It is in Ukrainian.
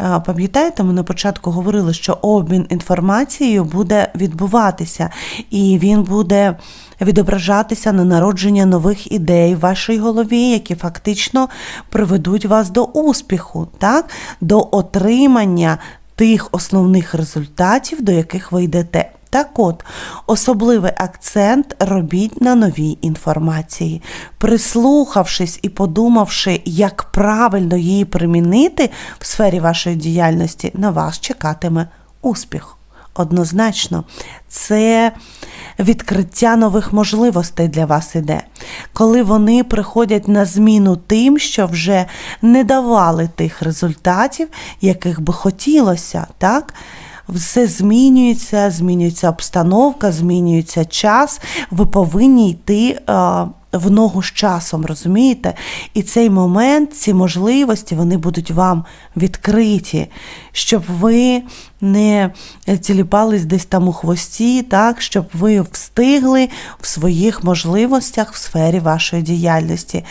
Е, Пам'ятаєте, ми на початку говорили, що обмін інформацією буде відбуватися, і він буде відображатися на народження нових ідей в вашій голові, які фактично приведуть вас до успіху, так? до отримання тих основних результатів, до яких ви йдете. Так от, особливий акцент робіть на новій інформації. Прислухавшись і подумавши, як правильно її примінити в сфері вашої діяльності, на вас чекатиме успіх. Однозначно, це відкриття нових можливостей для вас іде, коли вони приходять на зміну тим, що вже не давали тих результатів, яких би хотілося, так? Все змінюється, змінюється обстановка, змінюється час. Ви повинні йти е, в ногу з часом, розумієте? І цей момент, ці можливості, вони будуть вам відкриті, щоб ви не тіліпались десь там у хвості, так, щоб ви встигли в своїх можливостях в сфері вашої діяльності.